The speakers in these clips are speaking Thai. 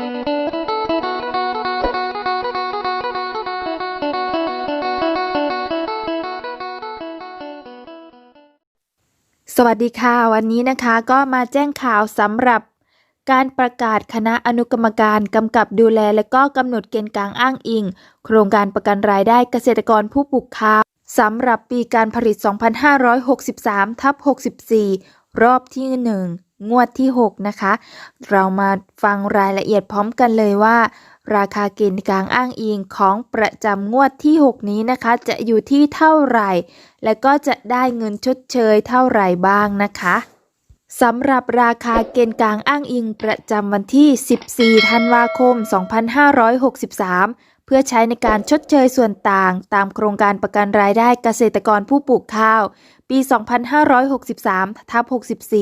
สวัสดีค่ะ วันนี้นะคะก็มาแจ้งข่าวสำหรับการประกาศคณะอนุกรรมการกำกับดูแล และก็กำหนดเกณฑ์กลางอ้างอิง โครงการประกันรายได้เกษตรกรผู้ปลูกข้าวสำหรับปีการผลิต 2563 ทับ 64 รอบที่ 1 งวดที่ 6 นะคะ เรามาฟังรายละเอียดพร้อมกันเลยว่า ราคาเกณฑ์กลางอ้างอิงของประจำงวดที่ 6 นี้นะคะ จะอยู่ที่เท่าไหร่ และก็จะได้เงินชดเชยเท่าไหร่บ้างนะคะสำหรับราคาเกณฑ์กลางอ้างอิงประจำวันที่ 14 ธันวาคม 2563 เพื่อใช้ในการชดเชยส่วนต่าง ตามโครงการประกันรายได้เกษตรกรผู้ปลูกข้าว ปี 2563ทับ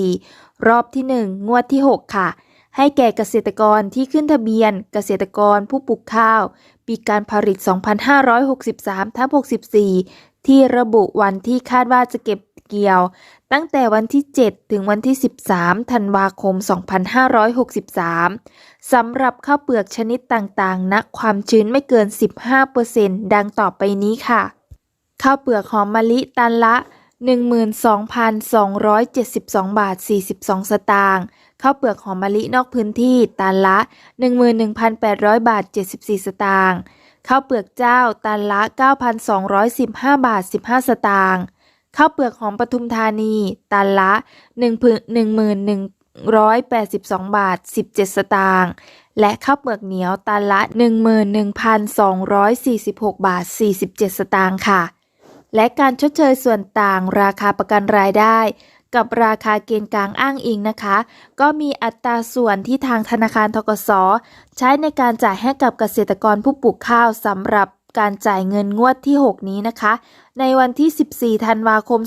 64 รอบที่ 1 งวดที่ 6 ค่ะ ให้แก่เกษตรกรที่ขึ้นทะเบียน เกษตรกรผู้ปลูกข้าว ปีการผลิต 2563ทับ64 ที่ระบุวันที่คาดว่าจะเก็บเกี่ยว ตั้งแต่วันที่ 7 ถึงวันที่ 13 ธันวาคม 2563 สำหรับข้าวเปลือกชนิดต่างๆณความชื้นไม่เกิน 15%ดังต่อไปนี้ค่ะ ข้าวเปลือกหอมมะลิตันละ 12,272 บาท 42 สตางค์ข้าวเปลือกหอมมะลินอกพื้นที่ตันละ 11,800 บาท 74 สตางค์ข้าวเปลือกเจ้าตันละ 9,215 บาท 15 สตางค์ข้าวเปลือกหอมปทุมธานี ตันละ11,182 บาท 17 สตางค์และข้าวเปลือกเหนียวตันละ 11,246 บาท 47 สตางค์ค่ะ และการชดเชยส่วนต่างราคาประกันรายได้ กับราคาเกณฑ์กลางอ้างอิงนะคะ ก็มีอัตราส่วนที่ทางธนาคารทกสใช้ในการจ่ายให้กับเกษตรกรผู้ปลูกข้าวสำหรับการจ่ายเงินงวดที่ 6 นี้นะคะ ในวันที่ 14 ธันวาคม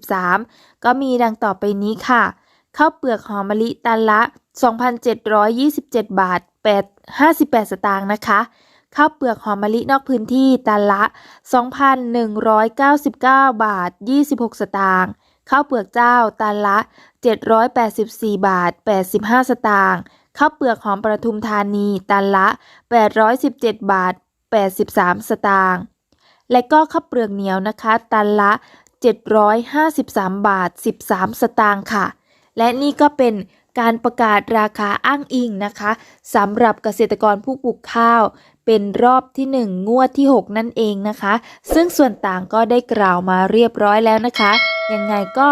2563 ก็มีดังต่อไปนี้ค่ะข้าวเปลือกหอมมะลิตันละ 2,727 บาท8 58 สตางค์นะคะ ข้าวเปลือกหอมมะลินอกพื้นที่ตันละ 2,199 บาท 26 สตางค์ข้าวเปลือกเจ้าตันละ 784 บาท 85 สตางค์ข้าวเปลือกหอมประทุมธานีตันละ 817 บาท 83 สตางค์และก็ข้าวเปลือกเหนียวนะคะ ตันละ 753 บาท 13 สตางค์ค่ะ และนี่ก็เป็นการประกาศราคาอ้างอิงนะคะสำหรับเกษตรกรผู้ปลูกข้าว เป็นรอบที่ 1 งวดที่ 6 นั่นเองนะคะ ซึ่งส่วนต่างก็ได้กล่าวมาเรียบร้อยแล้วนะคะ ยังไงก็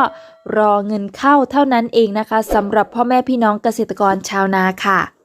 รอเงินเข้าเท่านั้นเองนะคะสำหรับพ่อแม่พี่น้องเกษตรกรชาวนาค่ะ